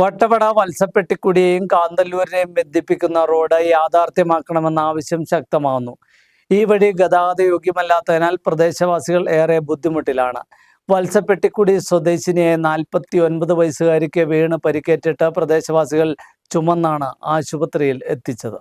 വട്ടവട വത്സപ്പെട്ടിക്കുടിയെയും കാന്തല്ലൂരിനെയും ബന്ധിപ്പിക്കുന്ന റോഡ് യാഥാർത്ഥ്യമാക്കണമെന്ന ആവശ്യം ശക്തമാകുന്നു ഈ വഴി ഗതാഗത യോഗ്യമല്ലാത്തതിനാൽ പ്രദേശവാസികൾ ഏറെ ബുദ്ധിമുട്ടിലാണ്. വത്സപ്പെട്ടിക്കുടി സ്വദേശിനിയെ നാൽപ്പത്തി ഒൻപത് വയസ്സുകാരിക്ക് വീണ് പരിക്കേറ്റിട്ട് പ്രദേശവാസികൾ ചുമന്നാണ് ആശുപത്രിയിൽ എത്തിച്ചത്.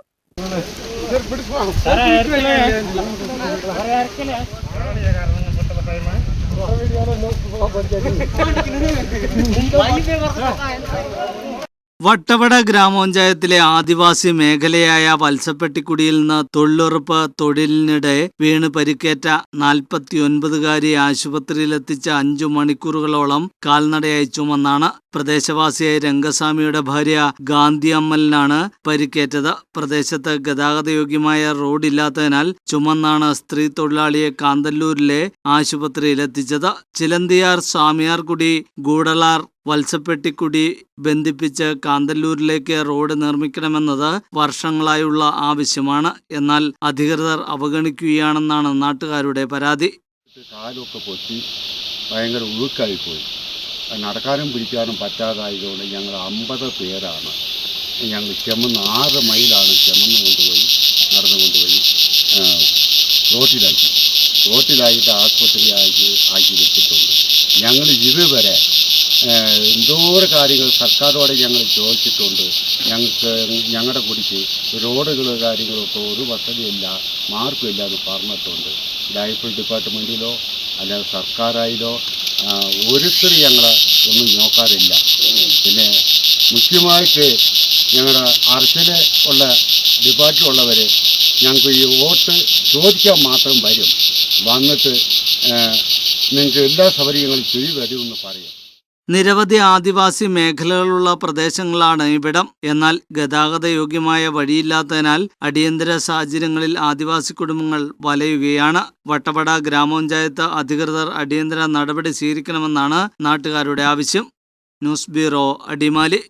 വട്ടവട ഗ്രാമപഞ്ചായത്തിലെ ആദിവാസി മേഖലയായ വത്സപ്പെട്ടിക്കുടിയിൽ നിന്ന് തൊഴിലുറപ്പ് തൊഴിലിനിടെ വീണ് പരിക്കേറ്റ നാൽപ്പത്തിയൊൻപതുകാരി ആശുപത്രിയിലെത്തിച്ച അഞ്ചു മണിക്കൂറുകളോളം കാൽനടയായി ചുമന്നാണ് പ്രദേശവാസിയായ രംഗസ്വാമിയുടെ ഭാര്യ ഗാന്ധി അമ്മലിനാണ് പരിക്കേറ്റത്. പ്രദേശത്ത് ഗതാഗതയോഗ്യമായ റോഡില്ലാത്തതിനാൽ ചുമന്നാണ് സ്ത്രീ തൊഴിലാളിയെ കാന്തല്ലൂരിലെ ആശുപത്രിയിലെത്തിച്ചത്. ചിലന്തിയാർ സ്വാമിയാർകുടി ഗൂഡലാർ വത്സപ്പെട്ടിക്കുടി ബന്ധിപ്പിച്ച് കാന്തല്ലൂരിലേക്ക് റോഡ് നിർമ്മിക്കണമെന്നത് വർഷങ്ങളായുള്ള ആവശ്യമാണ്. എന്നാൽ അധികൃതർ അവഗണിക്കുകയാണെന്നാണ് നാട്ടുകാരുടെ പരാതി. കാലൊക്കെ പൊട്ടി ഭയങ്കര ഉഴുക്കായിപ്പോയി നടക്കാനും പിടിക്കാനും പറ്റാതായതുകൊണ്ട് ഞങ്ങൾ അമ്പത് പേരാണ്. ഞങ്ങൾ ചെമ്മന്ന് ആറ് മൈലാണ് ചെമ്മന്ന് കൊണ്ടുപോയി നടന്നു കൊണ്ടുപോയി റോട്ടിലാക്കി. റോട്ടിലായിട്ട് ആശുപത്രി ആക്കി ആക്കി വെച്ചിട്ടുണ്ട്. ഞങ്ങൾ ഇതുവരെ എന്തോരം കാര്യങ്ങൾ സർക്കാരോട് ഞങ്ങൾ ചോദിച്ചിട്ടുണ്ട്. ഞങ്ങൾക്ക് ഞങ്ങളുടെ കുടിക്ക് റോഡുകൾ കാര്യങ്ങളൊക്കെ ഒരു വസതിയില്ല മാർക്കുമില്ല എന്ന് പറഞ്ഞിട്ടുണ്ട്. ലൈഫ് ഡിപ്പാർട്ട്മെന്റിലോ അല്ലാതെ സർക്കാരായാലോ ഒരുത്തരും ഞങ്ങളെ ഒന്നും നോക്കാറില്ല. പിന്നെ മുഖ്യമായിട്ട് ഞങ്ങളുടെ അർച്ചന ഉള്ള ഡിപ്പാർട്ടിലുള്ളവർ ഞങ്ങൾക്ക് ഈ വോട്ട് ചോദിക്കാൻ മാത്രം വരും. വന്നിട്ട് നിങ്ങൾക്ക് എല്ലാ സൗകര്യങ്ങളും ചെയ്തു തരുമെന്ന് പറയും. നിരവധി ആദിവാസി മേഖലകളുള്ള പ്രദേശങ്ങളാണ് ഇവിടം. എന്നാൽ ഗതാഗത യോഗ്യമായ വഴിയില്ലാത്തതിനാൽ അടിയന്തര സാഹചര്യങ്ങളിൽ ആദിവാസി കുടുംബങ്ങൾ വലയുകയാണ്. വട്ടവട ഗ്രാമപഞ്ചായത്ത് അധികൃതർ അടിയന്തര നടപടി സ്വീകരിക്കണമെന്നാണ് നാട്ടുകാരുടെ ആവശ്യം. News bureau Adimali.